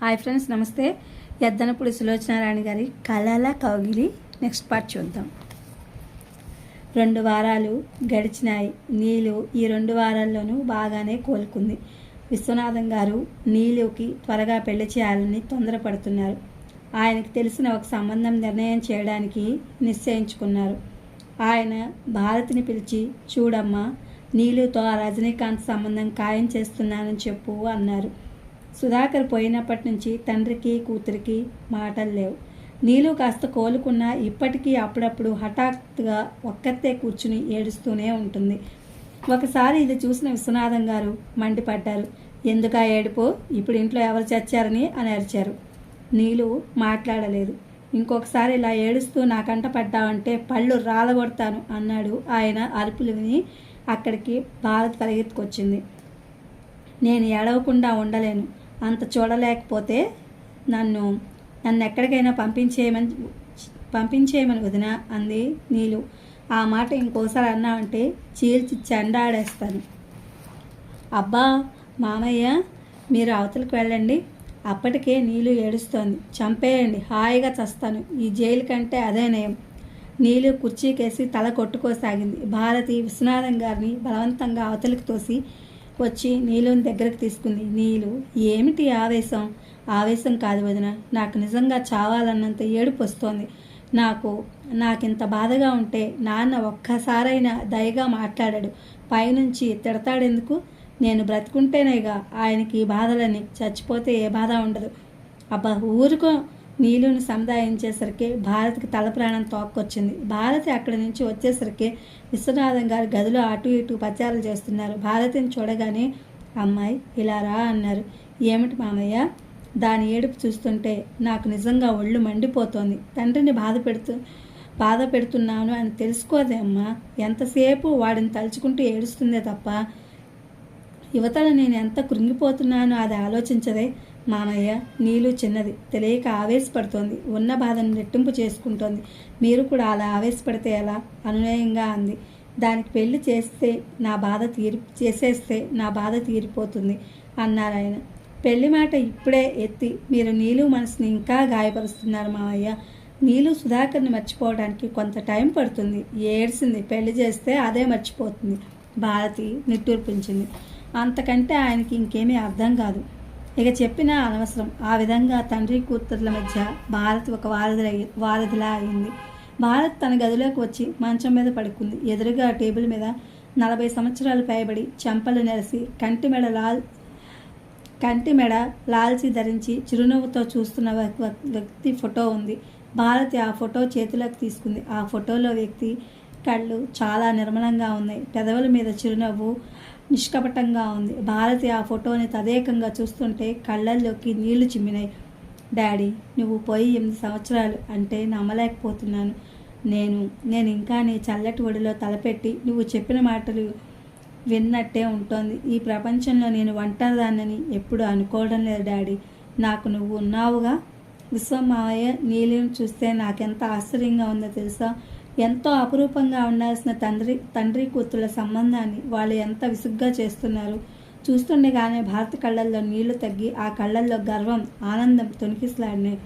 Hi friends నమస్తే. ఎద్దనపూడి సులోచనారాయణ గారి కళల కౌగిలి నెక్స్ట్ పార్ట్ చూద్దాం. రెండు వారాలు గడిచినాయి. నీలు ఈ రెండు వారాల్లోనూ బాగానే కోలుకుంది. విశ్వనాథం గారు నీలుకి త్వరగా పెళ్ళి చేయాలని తొందరపడుతున్నారు. ఆయనకు తెలిసిన ఒక సంబంధం నిర్ణయం చేయడానికి నిశ్చయించుకున్నారు. ఆయన భారతిని పిలిచి చూడమ్మా నీలుతో ఆ రజనీకాంత్ సంబంధం ఖాయం చేస్తున్నానని చెప్పు అన్నారు. సుధాకర్ పోయినప్పటి నుంచి తండ్రికి కూతురికి మాటలు లేవు. నీలు కాస్త కోలుకున్నా ఇప్పటికీ అప్పుడప్పుడు హఠాత్తుగా ఒక్కతే కూర్చుని ఏడుస్తూనే ఉంటుంది. ఒకసారి ఇది చూసిన విశ్వనాథం గారు మండిపడ్డారు. ఎందుకా ఏడుపు? ఇప్పుడు ఇంట్లో ఎవరు చచ్చారని? అని అరిచారు. నీలు మాట్లాడలేదు. ఇంకొకసారి ఇలా ఏడుస్తూ నాకంట పడ్డావంటే పళ్ళు రాలగొడతాను అన్నాడు ఆయన అరుపులు విని అక్కడికి భారత్ పరిగెత్తుకొచ్చింది. నేను ఏడవకుండా ఉండలేను. అంత చూడలేకపోతే నన్ను నన్ను ఎక్కడికైనా పంపించేయమని పంపించేయమని వదిన అంది నీలు. ఆ మాట ఇంకోసారి అన్నావంటే చీల్చి చెండాడేస్తాను. అబ్బా మామయ్య మీరు అవతలకు వెళ్ళండి. అప్పటికే నీళ్ళు ఏడుస్తోంది. చంపేయండి హాయిగా చస్తాను. ఈ జైలు కంటే అదే నయం. నీళ్ళు కుర్చీకేసి తల కొట్టుకోసాగింది. భారతి విశ్వనాథం గారిని బలవంతంగా అవతలికి తోసి వచ్చి నీలుని దగ్గరకు తీసుకుంది. నీలు ఏమిటి ఆవేశం? ఆవేశం కాదు వదిన. నాకు నిజంగా చావాలన్నంత ఏడుపు వస్తోంది. నాకు నాకింత బాధగా ఉంటే నాన్న ఒక్కసారైనా దయగా మాట్లాడాడు. పైనుంచి తిడతాడెందుకు? నేను బ్రతుకుంటేనేగా ఆయనకి ఈ బాధలని చచ్చిపోతే ఏ బాధ ఉండదు. అబ్బా ఊరుకో. నీలుని సముదాయించేసరికి భారత్కి తలప్రాణం తోక్కొచ్చింది. భారతి అక్కడి నుంచి వచ్చేసరికి విశ్వనాథం గారు గదిలో అటు ఇటు పచారాలు చేస్తున్నారు. భారతిని చూడగానే అమ్మాయి ఇలా రా అన్నారు. ఏమిటి మామయ్య? దాని ఏడుపు చూస్తుంటే నాకు నిజంగా ఒళ్ళు మండిపోతోంది. తండ్రిని బాధ పెడుతూ బాధ పెడుతున్నాను అని తెలుసుకోదే అమ్మా. ఎంతసేపు వాడిని తలుచుకుంటూ ఏడుస్తుందే తప్ప యువతలో నేను ఎంత కృంగిపోతున్నానో అది ఆలోచించదే. మామయ్య నీళ్ళు చిన్నది. తెలియక ఆవేశపడుతోంది. ఉన్న బాధను రెట్టింపు చేసుకుంటోంది. మీరు కూడా అలా ఆవేశపడితే ఎలా? అనునయంగా అంది. దానికి పెళ్ళి చేస్తే నా బాధ తీరి చేసేస్తే నా బాధ తీరిపోతుంది అన్నారు ఆయన. పెళ్ళి మాట ఇప్పుడే ఎత్తి మీరు నీలు మనసుని ఇంకా గాయపరుస్తున్నారు మామయ్య. నీలు సుధాకర్ని మర్చిపోవడానికి కొంత టైం పడుతుంది. ఏడ్చింది పెళ్ళి చేస్తే అదే మర్చిపోతుంది. భారతి నిట్టూర్పించింది. అంతకంటే ఆయనకి ఇంకేమీ అర్థం కాదు. ఇక చెప్పినా అనవసరం. ఆ విధంగా తండ్రి కూతుర్ల మధ్య భారత్ ఒక వారధి వారధిలా అయింది. భారత్ తన గదిలోకి వచ్చి మంచం మీద పడుకుంది. ఎదురుగా టేబుల్ మీద నలభై సంవత్సరాలు పైబడి చెంపలు నెరసి కంటి మెడ లాల్ కంటి మెడ లాల్చి ధరించి చిరునవ్వుతో చూస్తున్న వ్యక్తి ఫోటో ఉంది. భారతి ఆ ఫోటో చేతిలోకి తీసుకుంది. ఆ ఫోటోలో వ్యక్తి కళ్ళు చాలా నిర్మలంగా ఉన్నాయి. పెదవుల మీద చిరునవ్వు నిష్కపటంగా ఉంది. భారతి ఆ ఫోటోని తదేకంగా చూస్తుంటే కళ్ళల్లోకి నీళ్ళు చిమ్మినాయి. డాడీ నువ్వు పోయి ఎనిమిది సంవత్సరాలు అంటే నమ్మలేకపోతున్నాను. నేను నేను ఇంకా నీ చల్లటి ఒడిలో తలపెట్టి నువ్వు చెప్పిన మాటలు విన్నట్టే ఉంటుంది. ఈ ప్రపంచంలో నేను ఒంటరిదాన్నని ఎప్పుడు అనుకోవడం లేదు డాడీ. నాకు నువ్వు ఉన్నావుగా. విశ్వమాయ నీళ్ళని చూస్తే నాకెంత ఆశ్చర్యంగా ఉందో తెలుసా? ఎంతో అపురూపంగా ఉండాల్సిన తండ్రి తండ్రి కూతుళ్ళ సంబంధాన్ని వాళ్ళు ఎంత విసుగ్గా చేస్తున్నారు. చూస్తుండగానే భారత కళ్ళల్లో నీళ్ళు తగ్గి ఆ కళ్ళల్లో గర్వం ఆనందం తొనికిసలాడినాయి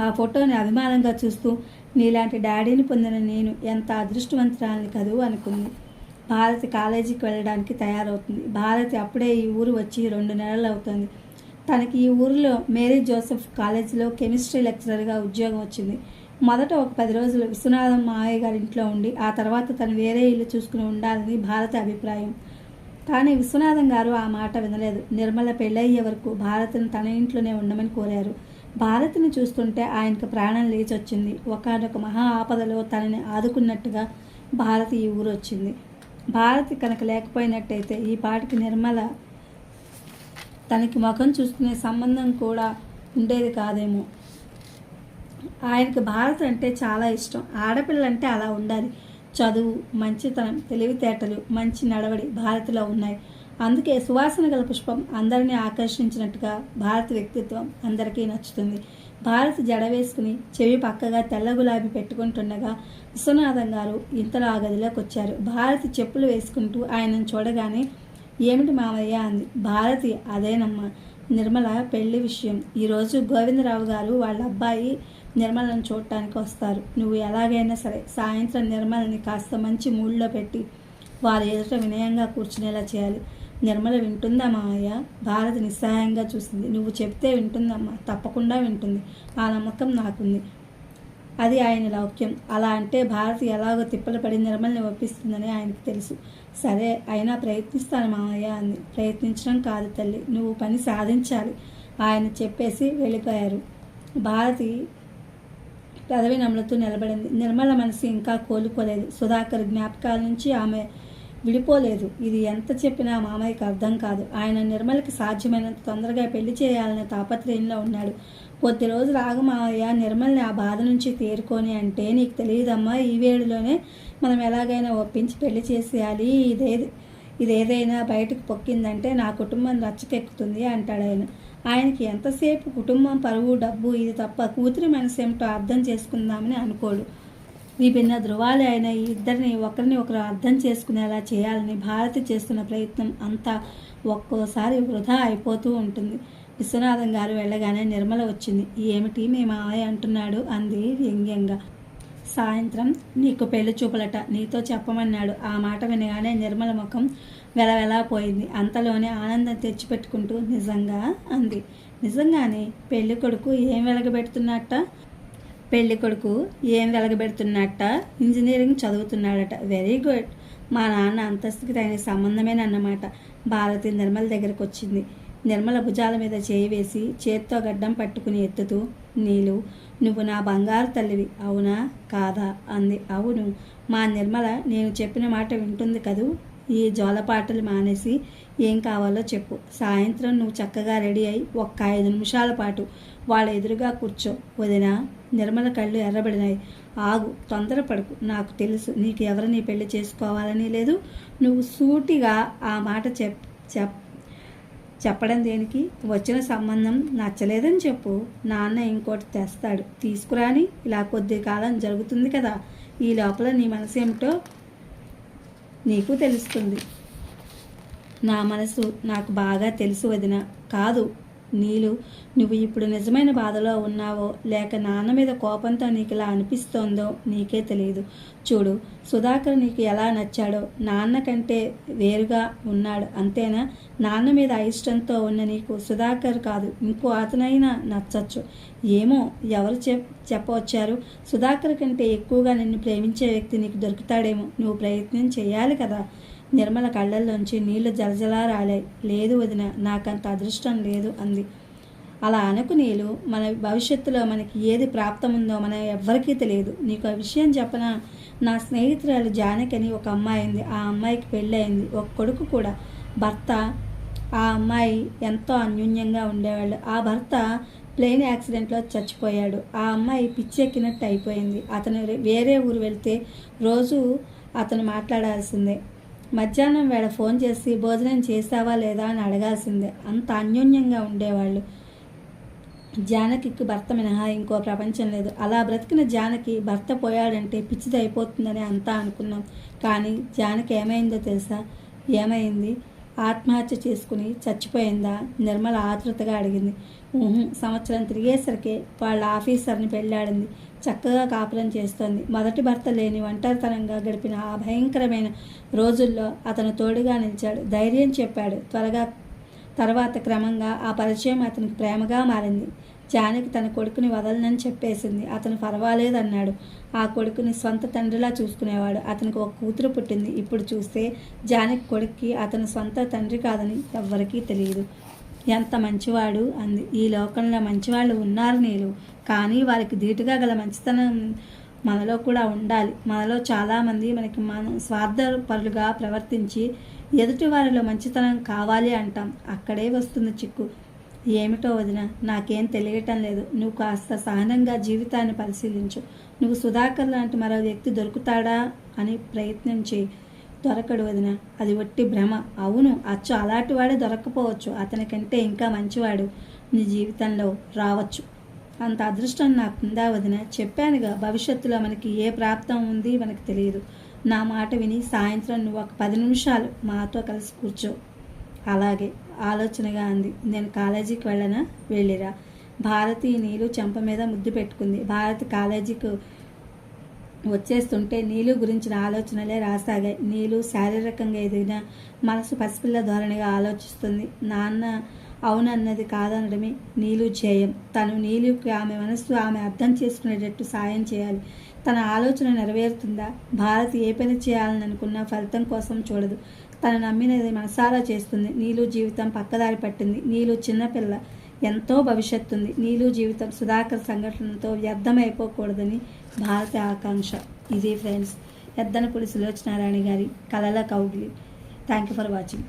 ఆ ఫోటోని అభిమానంగా చూస్తూ నీలాంటి డాడీని పొందిన నేను ఎంత అదృష్టవంతురాలని కదూ అనుకుంది. భారతి కాలేజీకి వెళ్ళడానికి తయారవుతుంది. భారతి అప్పుడే ఈ ఊరు వచ్చి రెండు నెలలు అవుతుంది. తనకి ఈ ఊరిలో మేరీ జోసెఫ్ కాలేజీలో కెమిస్ట్రీ లెక్చరర్గా ఉద్యోగం వచ్చింది. మొదట ఒక పది రోజులు విశ్వనాథం మావయ్య గారి ఇంట్లో ఉండి ఆ తర్వాత తను వేరే ఇల్లు చూసుకుని ఉండాలని భారత అభిప్రాయం. కానీ విశ్వనాథం గారు ఆ మాట వినలేదు. నిర్మల పెళ్ళయ్యే వరకు భారతిని తన ఇంట్లోనే ఉండమని కోరారు. భారతిని చూస్తుంటే ఆయనకు ప్రాణం లేచొచ్చింది. ఒకనొక మహా ఆపదలో తనని ఆదుకున్నట్టుగా భారతి ఈ ఊరు వచ్చింది. భారతి కనుక లేకపోయినట్టయితే ఈ పాటికి నిర్మల తనకి ముఖం చూసుకునే సంబంధం కూడా ఉండేది కాదేమో. ఆయనకి భారత్ అంటే చాలా ఇష్టం. ఆడపిల్లంటే అలా ఉండాలి. చదువు మంచితనం తెలివితేటలు మంచి నడవడి భారత్లో ఉన్నాయి. అందుకే సువాసన గల పుష్పం అందరినీ ఆకర్షించినట్టుగా భారత వ్యక్తిత్వం అందరికీ నచ్చుతుంది. భారత్ జడ వేసుకుని చెవి పక్కగా తెల్ల గులాబీ పెట్టుకుంటుండగా విశ్వనాథం గారు ఇంతలో ఆ గదిలోకి వచ్చారు. భారతి చెప్పులు వేసుకుంటూ ఆయనను చూడగానే ఏమిటి మావయ్య? అంది. భారతి అదేనమ్మా. నిర్మల పెళ్ళి విషయం. ఈరోజు గోవిందరావు గారు వాళ్ళ అబ్బాయి నిర్మలను చూడటానికి వస్తారు. నువ్వు ఎలాగైనా సరే సాయంత్రం నిర్మలని కాస్త మంచి మూడ్లో పెట్టి వారి ఎదుట వినయంగా కూర్చునేలా చేయాలి. నిర్మల వింటుందా అయ్య భారతి నిస్సహాయంగా చూసింది. నువ్వు చెప్తే వింటుందమ్మా. తప్పకుండా వింటుంది. ఆ నమ్మకం నాకుంది. అది ఆయన లౌక్యం. అలా అంటే భారతి ఎలాగో తిప్పలు పడి నిర్మల్ని ఒప్పిస్తుందని ఆయనకు తెలుసు. సరే అయినా ప్రయత్నిస్తాను మామయ్య అంది. ప్రయత్నించడం కాదు తల్లి నువ్వు పని సాధించాలి. ఆయన చెప్పేసి వెళ్ళిపోయారు. భారతి పెదవి నమ్ములతో నిలబడింది. నిర్మల మనసు ఇంకా కోలుకోలేదు. సుధాకర్ జ్ఞాపకాల నుంచి ఆమె విడిపోలేదు. ఇది ఎంత చెప్పినా మామయ్యకి అర్థం కాదు. ఆయన నిర్మలకి సాధ్యమైనంత తొందరగా పెళ్ళి చేయాలనే తాపత్రయంలో ఉన్నాడు. కొద్ది రోజులు ఆగు మామయ్య నిర్మల్ని ఆ బాధ నుంచి తేరుకొని అంటే నీకు తెలియదమ్మా ఈ వేడిలోనే మనం ఎలాగైనా ఒప్పించి పెళ్ళి చేసేయాలి. ఇదేది ఇదేదైనా బయటకు పొక్కిందంటే నా కుటుంబం రచ్చకెక్కుతుంది అంటాడు ఆయన. ఆయనకి ఎంతసేపు కుటుంబం పరువు డబ్బు ఇది తప్ప కూతురి మనసు ఏమిటో అర్థం చేసుకుందామని అనుకోడు. విభిన్న ధృవాలు అయిన ఈ ఇద్దరిని ఒకరిని ఒకరు అర్థం చేసుకునేలా చేయాలని భారతి చేస్తున్న ప్రయత్నం అంతా ఒక్కోసారి వృధా అయిపోతూ ఉంటుంది. విశ్వనాథం గారు వెళ్ళగానే నిర్మల వచ్చింది. ఏమిటి మీ మావయ్య అంటున్నాడు? అంది వ్యంగ్యంగా. సాయంత్రం నీకు పెళ్ళి చూపులట. నీతో చెప్పమన్నాడు. ఆ మాట వినగానే నిర్మల ముఖం వెలవెలా పోయింది. అంతలోనే ఆనందం తెచ్చిపెట్టుకుంటూ నిజంగా? అంది. నిజంగానే. పెళ్ళి కొడుకు ఏం వెలగబెడుతున్నట్ట పెళ్ళి కొడుకు ఏం వెలగబెడుతున్నట్ట ఇంజనీరింగ్ చదువుతున్నాడట. వెరీ గుడ్ మా నాన్న అంతస్తుకి తగిన సంబంధమేనన్నమాట. భారతి నిర్మల దగ్గరకు వచ్చింది నిర్మల భుజాల మీద చేయి వేసి చేత్తో గడ్డం పట్టుకుని ఎత్తుతూ నీలు నువ్వు నా బంగారు తల్లివి. అవునా? కాదా? అంది. అవును. మా నిర్మల నేను చెప్పిన మాట వింటుంది కదూ? ఈ జోలపాటలు మానేసి ఏం కావాలో చెప్పు. సాయంత్రం నువ్వు చక్కగా రెడీ అయి ఒక్క ఐదు నిమిషాల పాటు వాళ్ళ ఎదురుగా కూర్చో. వదిన నిర్మల కళ్ళు ఎర్రబడినాయి. ఆగు తొందరపడకు. నాకు తెలుసు నీకు ఎవరిని పెళ్ళి చేసుకోవాలని లేదు. నువ్వు సూటిగా ఆ మాట చెప్ చెప్ చెప్పడం దేనికి? వచ్చిన సంబంధం నచ్చలేదని చెప్పు. నాన్న ఇంకోటి తెస్తాడు. తీసుకురాని ఇలా కొద్ది కాలం జరుగుతుంది కదా. ఈ లోపల నీ మనసు ఏమిటో నీకు తెలుస్తుంది. నా మనసు నాకు బాగా తెలుసు వదిన. కాదు నీలు నువ్వు ఇప్పుడు నిజమైన బాధలో ఉన్నావో లేక నాన్న మీద కోపంతో నీకు ఇలా అనిపిస్తోందో నీకే తెలియదు చూడు సుధాకర్ నీకు ఎలా నచ్చాడో నాన్న కంటే వేరుగా ఉన్నాడు. అంతేనా? నాన్న మీద అయిష్టంతో ఉన్న నీకు సుధాకర్ కాదు ఇంకో అతనైనా నచ్చచ్చు. ఏమో ఎవరు చెప్ చెప్పవచ్చారు? సుధాకర్ కంటే ఎక్కువగా నిన్ను ప్రేమించే వ్యక్తి నీకు దొరుకుతాడేమో. నువ్వు ప్రయత్నం చేయాలి కదా. నిర్మల కళ్ళల్లోంచి నీళ్ళు జలజలా రాలాయి లేదు వదిన నాకంత అదృష్టం లేదు అంది. అలా అనకు నీళ్ళు మన భవిష్యత్తులో మనకి ఏది ప్రాప్తముందో మన ఎవ్వరికీ తెలియదు. నీకు ఆ విషయం చెప్పన? నా స్నేహితురాలు జానకని అని ఒక అమ్మాయి ఉంది ఆ అమ్మాయికి పెళ్ళయింది. ఒక కొడుకు కూడా. భర్త ఆ అమ్మాయి ఎంతో అన్యోన్యంగా ఉండేవాళ్ళు. ఆ భర్త ప్లేన్ యాక్సిడెంట్లో చచ్చిపోయాడు. ఆ అమ్మాయి పిచ్చెక్కినట్టు అయిపోయింది. అతను వేరే ఊరు వెళ్తే రోజు అతను మాట్లాడాల్సిందే. మధ్యాహ్నం వేళ ఫోన్ చేసి భోజనం చేసావా లేదా? అని అడగాల్సిందే. అంత అన్యోన్యంగా ఉండేవాళ్ళు. జానకి భర్త మినహా ఇంకో ప్రపంచం లేదు. అలా బ్రతికిన జానకి భర్త పోయాడంటే పిచ్చిది అయిపోతుందని అంతా అనుకున్నాం. కానీ జానకి ఏమైందో తెలుసా? ఏమైంది? ఆత్మహత్య చేసుకుని చచ్చిపోయిందా? నిర్మల ఆతృతగా అడిగింది. సంవత్సరం తిరిగేసరికి వాళ్ళ ఆఫీసర్ని పెళ్ళాడింది. చక్కగా కాపురం చేస్తోంది. మొదటి భర్త లేని ఒంటరితనంగా గడిపిన ఆ భయంకరమైన రోజుల్లో అతను తోడుగా నిలిచాడు. ధైర్యం చెప్పాడు. త్వరగా తర్వాత క్రమంగా ఆ పరిచయం అతనికి ప్రేమగా మారింది. జానకి తన కొడుకుని వదలనని చెప్పేసింది. అతను పర్వాలేదన్నాడు. ఆ కొడుకుని సొంత తండ్రిలా చూసుకునేవాడు. అతనికి ఒక కూతురు పుట్టింది. ఇప్పుడు చూస్తే జానకి కొడుక్కి అతను సొంత తండ్రి కాదని ఎవ్వరికీ తెలియదు. ఎంత మంచివాడు అంది. ఈ లోకంలో మంచివాళ్ళు ఉన్నారు నీరు కానీ వారికి ధీటుగా గల మంచితనం మనలో కూడా ఉండాలి. మనలో చాలామంది మనకి మన స్వార్థపరులుగా ప్రవర్తించి ఎదుటి వారిలో మంచితనం కావాలి అంటాం. అక్కడే వస్తుంది చిక్కు. ఏమిటో వదిన నాకేం తెలియటం లేదు. నువ్వు కాస్త సహనంగా జీవితాన్ని పరిశీలించు. నువ్వు సుధాకర్ లాంటి మరో వ్యక్తి దొరుకుతాడా అని ప్రయత్నం చేయి. దొరకడు వదిన అది ఒట్టి భ్రమ. అవును అచ్చు అలాంటి వాడే దొరకపోవచ్చు. అతనికంటే ఇంకా మంచివాడు నీ జీవితంలో రావచ్చు. అంత అదృష్టం నాకు ఉందా వదిన? చెప్పానుగా భవిష్యత్తులో మనకి ఏ ప్రాప్తం ఉంది మనకు తెలియదు. నా మాట విని సాయంత్రం నువ్వు ఒక పది నిమిషాలు మాతో కలిసి కూర్చో. అలాగే ఆలోచనగా అంది. నేను కాలేజీకి వెళ్ళనా? వెళ్ళిరా. భారతి నీలు చెంప మీద ముద్దు పెట్టుకుంది. భారతి కాలేజీకి వచ్చేస్తుంటే నీలు గురించిన ఆలోచనలే రాసాగాయి. నీలు శారీరకంగా ఎదిగిన మనసు పసిపిల్ల ధోరణిగా ఆలోచిస్తుంది. నాన్న అవునన్నది కాదనడమే నీలు ధ్యేయం తను నీలుకి ఆమె మనస్సు ఆమె అర్థం చేసుకునేటట్టు సాయం చేయాలి. తన ఆలోచన నెరవేరుతుందా? భారత్ ఏ పని చేయాలని అనుకున్నా ఫలితం కోసం చూడదు. తను నమ్మినది మనసారా చేస్తుంది. నీలు జీవితం పక్కదారి పట్టింది. నీలు చిన్నపిల్ల ఎంతో భవిష్యత్తు ఉంది నీలు జీవితం సుధాకర్ సంఘటనతో వ్యర్థమైపోకూడదని భారత ఆకాంక్ష. ఇది ఫ్రెండ్స్ ఎద్దన పులి సులోచనారాయణ గారి కళల కౌగిలి. Thank you for watching.